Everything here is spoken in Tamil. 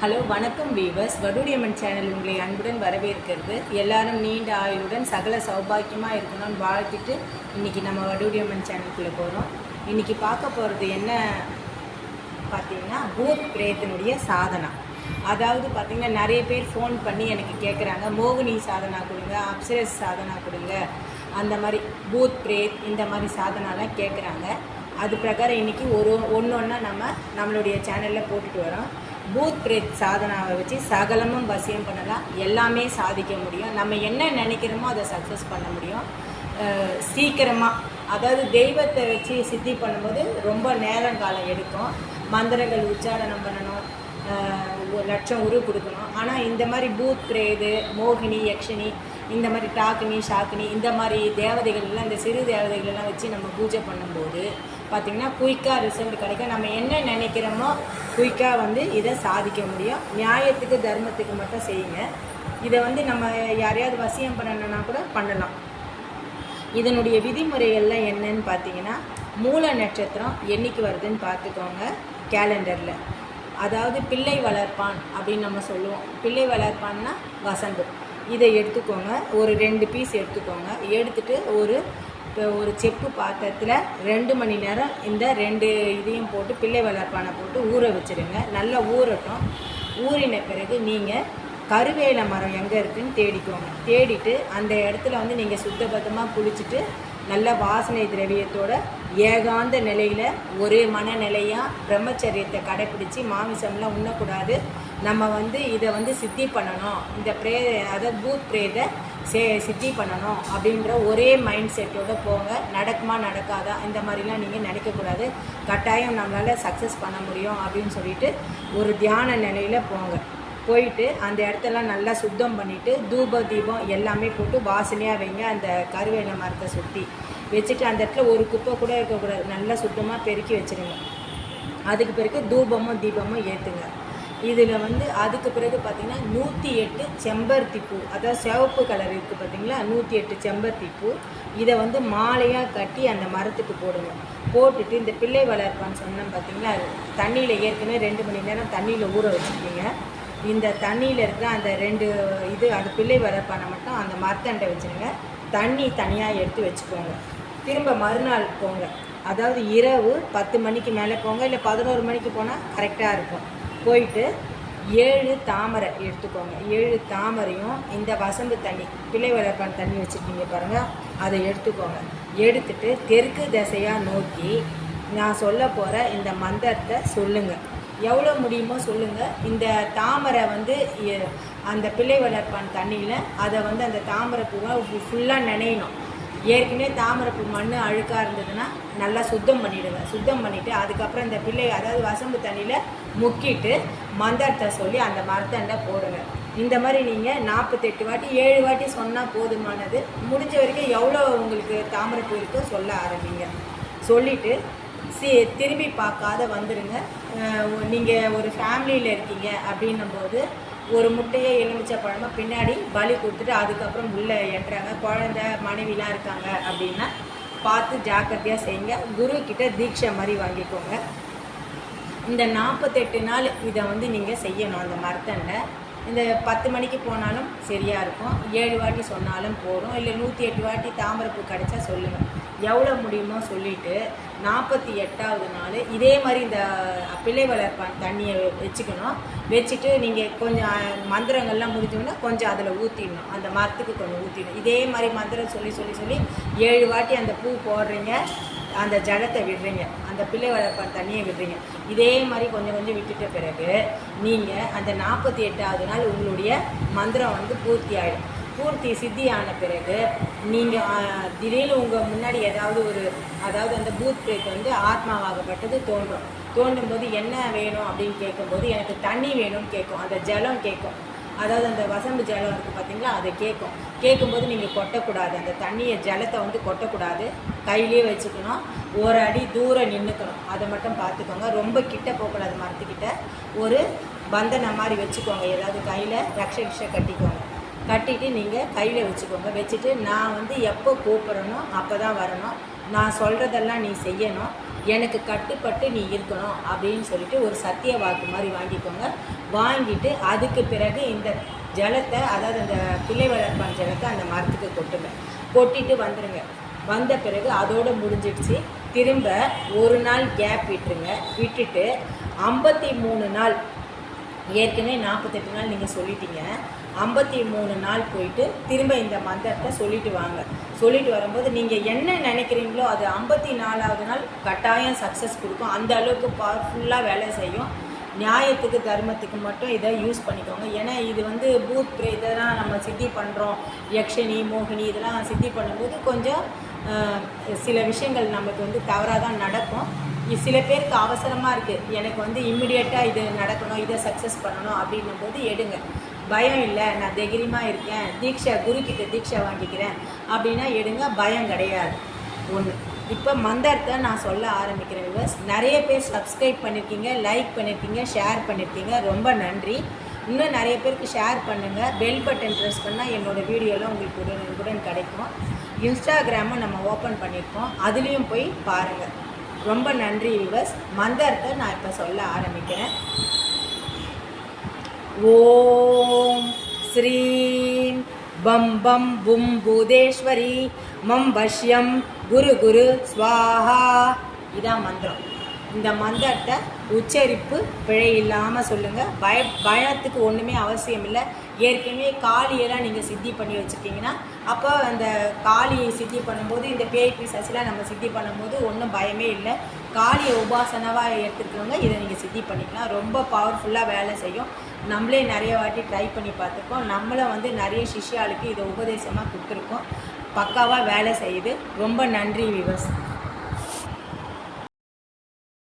ஹலோ வணக்கம் வீவர்ஸ். வடுடியம்மன் சேனல் உங்களை அன்புடன் வரவேற்கிறது. எல்லாரும் நீண்ட ஆயுளுடன் சகல சௌபாக்கியமாக இருக்கணும்னு வாழ்த்துட்டு இன்னைக்கு நம்ம வடுடியம்மன் சேனலுக்குள்ளே போகிறோம் இன்றைக்கி பார்க்க போகிறது என்ன பார்த்தீங்கன்னா பூத் பிரேத்தினுடைய சாதனா. அதாவது பார்த்திங்கன்னா நிறைய பேர் ஃபோன் பண்ணி எனக்கு கேட்குறாங்க மோகினி சாதனா கொடுங்க அப்சரஸ் சாதனா கொடுங்க. அந்த மாதிரி பூத் பிரேத் இந்த மாதிரி சாதனாலாம் கேட்குறாங்க அது பிரகாரம் இன்றைக்கி ஒரு ஒன்று ஒன்றா நம்ம நம்மளுடைய சேனலில் போட்டுட்டு வரோம். பூத் பிரேத் சாதனாவை வச்சு சகலமும் வசியம் பண்ணலாம். எல்லாமே சாதிக்க முடியும். நம்ம என்ன நினைக்கிறோமோ அதை சக்ஸஸ் பண்ண முடியும். சீக்கிரமாக அதாவது தெய்வத்தை வச்சு சித்தி பண்ணும்போது ரொம்ப நேரம் காலம் எடுக்கும். மந்திரங்கள் உச்சாரணம் பண்ணணும். ஒரு லட்சம் உரு கொடுக்கணும். ஆனால் இந்த மாதிரி பூத் பிரேது மோகினி யக்ஷினி இந்த மாதிரி டாக்கினி ஷாக்கினி இந்த மாதிரி தேவதைகள் எல்லாம் இந்த சிறு தேவதைகள் எல்லாம் வச்சு நம்ம பூஜை பண்ணும்போது பார்த்திங்கன்னா குயிக்காக ரிசல்ட் கிடைக்கும். நம்ம என்ன நினைக்கிறோமோ குயிக்காக வந்து இதை சாதிக்க முடியும். நியாயத்துக்கு தர்மத்துக்கு மட்டும் செய்யுங்க. இதை வந்து நம்ம யாரையாவது வசியம் பண்ணணும்னா கூட பண்ணலாம். இதனுடைய விதிமுறைகள்லாம் என்னன்னு பார்த்தீங்கன்னா மூல நட்சத்திரம் என்னைக்கு வருதுன்னு பார்த்துக்கோங்க கேலண்டரில் அதாவது பிள்ளை வளர்ப்பான் அப்படின்னு நம்ம சொல்லுவோம். பிள்ளை வளர்ப்பான்னா வசந்தம் இதை எடுத்துக்கோங்க. ஒரு ரெண்டு பீஸ் எடுத்துக்கோங்க. எடுத்துட்டு ஒரு இப்போ ஒரு செப்பு பாத்திரத்தில் ரெண்டு மணி நேரம் இந்த ரெண்டு இதையும் போட்டு பிள்ளை வளர்ப்பானை போட்டு ஊற வச்சுருங்க. நல்லா ஊறட்டும். ஊறின பிறகு நீங்கள் கருவேல மரம் எங்கே இருக்குன்னு தேடிக்கோங்க. தேடிட்டு அந்த இடத்துல வந்து நீங்கள் சுத்தபத்தமாக குளிச்சுட்டு நல்ல வாசனை திரவியத்தோட ஏகாந்த நிலையில் ஒரே மனநிலையாக பிரம்மச்சரியத்தை கடைப்பிடிச்சி மாமிசம்லாம் உண்ணக்கூடாது. நம்ம வந்து இதை வந்து சித்தி பண்ணணும். இந்த ப்ரே அதாவது பூத் ப்ரேதை சே சித்தி பண்ணணும் அப்படின்ற ஒரே மைண்ட் செட்டோட போங்க. நடக்குமா நடக்காதா இந்த மாதிரிலாம் நீங்கள் நினைக்கக்கூடாது. கட்டாயம் நம்மளால் சக்ஸஸ் பண்ண முடியும் அப்படின்னு சொல்லிட்டு ஒரு தியான நிலையில் போங்க. போயிட்டு அந்த இடத்தெல்லாம் நல்லா சுத்தம் பண்ணிவிட்டு தூப தீபம் எல்லாமே போட்டு வாசனையாக வைங்க. அந்த கருவேல மரத்தை சுற்றி வச்சுட்டு அந்த இடத்துல ஒரு குப்பை கூட இருக்கக்கூடாது. நல்லா சுத்தமாக பெருக்கி வச்சுருங்க. அதுக்கு பிறகு தூபமும் தீபமும் ஏற்றுங்க இதில் வந்து அதுக்கு பிறகு பார்த்திங்கன்னா நூற்றி எட்டு செம்பருத்தி பூ அதாவது சிவப்பு கலர் இருக்குது பார்த்தீங்களா நூற்றி எட்டு செம்பருத்தி பூ இதை வந்து மாலையாக கட்டி அந்த மரத்துக்கு போடுங்க போட்டுட்டு இந்த பிள்ளை வளர்ப்பான்னு சொன்னோம் பார்த்திங்களா தண்ணியில் ஏற்கனவே ரெண்டு மணி நேரம் தண்ணியில் ஊற வச்சுருக்கீங்க இந்த தண்ணியில் இருக்கிற அந்த ரெண்டு இது அந்த பிள்ளை வளர்ப்பானை மட்டும் அந்த மரத்தண்டை வச்சுருங்க. தண்ணி தனியாக எடுத்து வச்சுக்கோங்க. திரும்ப மறுநாள் போங்க. அதாவது இரவு பத்து மணிக்கு மேலே போங்க இல்லை பதினோரு மணிக்கு போனால் கரெக்டாக இருக்கும். போயிட்டு ஏழு தாமரை எடுத்துக்கோங்க. ஏழு தாமரையும் இந்த வசம்பு தண்ணி பிள்ளை வளர்ப்பான் தண்ணி வச்சுருக்கீங்க பாருங்கள் அதை எடுத்துக்கோங்க. எடுத்துட்டு தெற்கு திசையாக நோக்கி நான் சொல்ல போகிற இந்த மந்திரத்தை சொல்லுங்கள் எவ்வளோ முடியுமோ சொல்லுங்கள் இந்த தாமரை வந்து அந்த பிள்ளை வளர்ப்பான் தண்ணியில் அதை வந்து அந்த தாமரை பூவை ஃபுல்லாக நினையணும். ஏற்கனவே தாமரைப்பூ மண் அழுக்காக இருந்ததுன்னா நல்லா சுத்தம் பண்ணிவிடுவேன் சுத்தம் பண்ணிவிட்டு அதுக்கப்புறம் இந்த பிள்ளை அதாவது வசம்பு தண்ணியில் முக்கிட்டு மந்திரத்தை சொல்லி அந்த மரத்தண்டை போடுங்க இந்த மாதிரி நீங்கள் நாற்பத்தெட்டு வாட்டி ஏழு வாட்டி சொன்னால் போதுமானது. முடிஞ்ச வரைக்கும் எவ்வளோ உங்களுக்கு தாமரைப்பூ இருக்கோ சொல்ல ஆரம்பிங்க. சொல்லிவிட்டு சி திரும்பி பார்க்காத வந்துடுங்க நீங்கள் ஒரு ஃபேமிலியில் இருக்கீங்க அப்படின்னும் போது ஒரு முட்டையை எலுமிச்சை பழமாக பின்னாடி பலி கொடுத்துட்டு அதுக்கப்புறம் உள்ளே ஏற்றுறாங்க. குழந்த மனைவிலாம் இருக்காங்க அப்படின்னா பார்த்து ஜாக்கிரதையாக செய்யுங்க. குரு கிட்ட தீட்சை மாதிரி வாங்கிக்கோங்க. இந்த நாற்பத்தெட்டு நாள் இதை வந்து நீங்கள் செய்யணும். அந்த மரத்தண்டை. இந்த பத்து மணிக்கு போனாலும் சரியாக இருக்கும். ஏழு வாட்டி சொன்னாலும் போதும். இல்லை நூற்றி எட்டு வாட்டி தாமரைப்பூ கிடைச்சா சொல்லுங்கள் எவ்வளோ முடியுமோ சொல்லிவிட்டு நாற்பத்தி எட்டாவது நாள் இதே மாதிரி இந்த பிள்ளை வளர்ப்பான் தண்ணியை வச்சுக்கணும். வச்சுட்டு நீங்கள் கொஞ்சம் மந்திரங்கள்லாம் முடிஞ்சோன்னா கொஞ்சம் அதில் ஊற்றிடணும் அந்த மரத்துக்கு கொஞ்சம் ஊற்றிடணும் இதே மாதிரி மந்திரம் சொல்லி சொல்லி சொல்லி ஏழு வாட்டி அந்த பூ போடுறீங்க அந்த ஜடத்தை விடுறீங்க அந்த பிள்ளை வளர்ப்பான் தண்ணியை விடுறீங்க. இதே மாதிரி கொஞ்சம் கொஞ்சம் விட்டுட்ட பிறகு நீங்கள் அந்த நாற்பத்தி எட்டாவது நாள் உங்களுடைய மந்திரம் வந்து பூர்த்தி ஆகிடும் பூர்த்தி சித்தி ஆன பிறகு நீங்கள் திடீர்னு உங்கள் முன்னாடி ஏதாவது ஒரு அதாவது அந்த பூத் பிரேக் வந்து ஆத்மாவாகப்பட்டது தோன்றும். தோன்றும் போது என்ன வேணும் அப்படின்னு கேட்கும்போது எனக்கு தண்ணி வேணும்னு கேட்கும். அந்த ஜலம் கேட்கும். அதாவது அந்த வசம்பு ஜலம் இருக்குது பார்த்தீங்களா? அதை கேட்கும். கேட்கும்போது நீங்கள் கொட்டக்கூடாது. அந்த தண்ணியை ஜலத்தை வந்து கொட்டக்கூடாது. கையிலே வச்சுக்கணும். ஒரு அடி தூரம் நின்றுக்கணும் அதை மட்டும் பார்த்துக்கோங்க. ரொம்ப கிட்ட போகக்கூடாது மரத்துக்கிட்ட. ஒரு பந்தனை மாதிரி வச்சுக்கோங்க. ஏதாவது கையில் ரக்ஷ கிஷ கட்டிக்கோங்க. கட்டிட்டு நீங்கள் கையில் வச்சுக்கோங்க. வச்சுட்டு நான் வந்து எப்போ கூப்பிட்றனோ அப்போ தான் வரணும். நான் சொல்கிறதெல்லாம் நீ செய்யணும். எனக்கு கட்டுப்பட்டு நீ இருக்கணும் அப்படின்னு சொல்லிட்டு ஒரு சத்திய வாக்கு மாதிரி வாங்கிக்கோங்க. வாங்கிட்டு அதுக்கு பிறகு இந்த ஜலத்தை அதாவது அந்த பிள்ளை வளர்ப்பான் ஜலத்தை அந்த மரத்துக்கு கொட்டுங்க. கொட்டிட்டு வந்துடுங்க வந்த பிறகு அதோடு முடிஞ்சிடுச்சு. திரும்ப ஒரு நாள் கேப் விட்டுருங்க விட்டுட்டு ஐம்பத்தி மூணு நாள் ஏற்கனவே நாற்பத்தெட்டு நாள் நீங்கள் சொல்லிட்டீங்க. ஐம்பத்தி மூணு நாள் போயிட்டு திரும்ப இந்த மந்திரத்தை சொல்லிட்டு வாங்க. சொல்லிட்டு வரும்போது நீங்கள் என்ன நினைக்கிறீங்களோ அது ஐம்பத்தி நாலாவது நாள் கட்டாயம் சக்ஸஸ் கொடுக்கும். அந்த அளவுக்கு பவர்ஃபுல்லாக வேலை செய்யும். நியாயத்துக்கு தர்மத்துக்கு மட்டும் இதை யூஸ் பண்ணிக்கோங்க. ஏன்னா இது வந்து பூத் பிரே இதெல்லாம் நம்ம சித்தி பண்ணுறோம் யக்ஷினி மோகினி இதெல்லாம் சித்தி பண்ணும்போது கொஞ்சம் சில விஷயங்கள் நமக்கு வந்து தவறாக தான் நடக்கும் சில பேருக்கு அவசரமாக இருக்குது எனக்கு வந்து இம்மிடியட்டாக இது நடக்கணும் இதை சக்ஸஸ் பண்ணணும் அப்படின்னும் போது எடுங்க. பயம் இல்லை நான் தைரியமாக இருக்கேன் தீட்சை குருக்கிட்ட தீட்சை வாங்கிக்கிறேன் அப்படின்னா எடுங்க பயம் கிடையாது. ஒன்று இப்போ மந்திரத்தை நான் சொல்ல ஆரம்பிக்கிறேன் விவஸ் நிறைய பேர் சப்ஸ்கிரைப் பண்ணியிருக்கீங்க லைக் பண்ணியிருக்கீங்க ஷேர் பண்ணியிருக்கீங்க ரொம்ப நன்றி. இன்னும் நிறைய பேருக்கு ஷேர் பண்ணுங்கள் பெல் பட்டன் ப்ரெஸ் பண்ணால் என்னோடய வீடியோலாம் உங்களுக்கு உடன் கிடைக்கும். இன்ஸ்டாகிராமும் நம்ம ஓப்பன் பண்ணியிருக்கோம் அதுலேயும் போய் பாருங்கள் ரொம்ப நன்றி விவஸ் மந்திரத்தை நான் இப்போ சொல்ல ஆரம்பிக்கிறேன். ஓம் ஸ்ரீம் பம் பம் பும் பூதேஸ்வரி. மம் பஷ்யம் குரு குரு ஸ்வாஹா. இதான் மந்திரம். இந்த மந்திரத்தை உச்சரிப்பு பிழை இல்லாமல் சொல்லுங்கள் பய பயத்துக்கு ஒன்றுமே அவசியம் இல்லை. ஏற்கனவே காளியெல்லாம் நீங்கள் சித்தி பண்ணி வச்சுருக்கீங்கன்னா அப்போ அந்த காளியை சித்தி பண்ணும்போது இந்த பேய் பிசாசிலாம் நம்ம சித்தி பண்ணும்போது ஒன்றும் பயமே இல்லை. காளியை உபாசனவாக எடுத்துக்கிறவங்க இதை நீங்கள் சித்தி பண்ணிக்கலாம். ரொம்ப பவர்ஃபுல்லாக வேலை செய்யும். நம்மளே நிறைய வாட்டி ட்ரை பண்ணி பார்த்துருக்கோம். நம்மளை வந்து நிறைய சிஷ்யாளுக்கு இதை உபதேசமாக கொடுத்துருக்கோம். பக்காவாக வேலை செய்யுது. ரொம்ப நன்றி விவசாயம்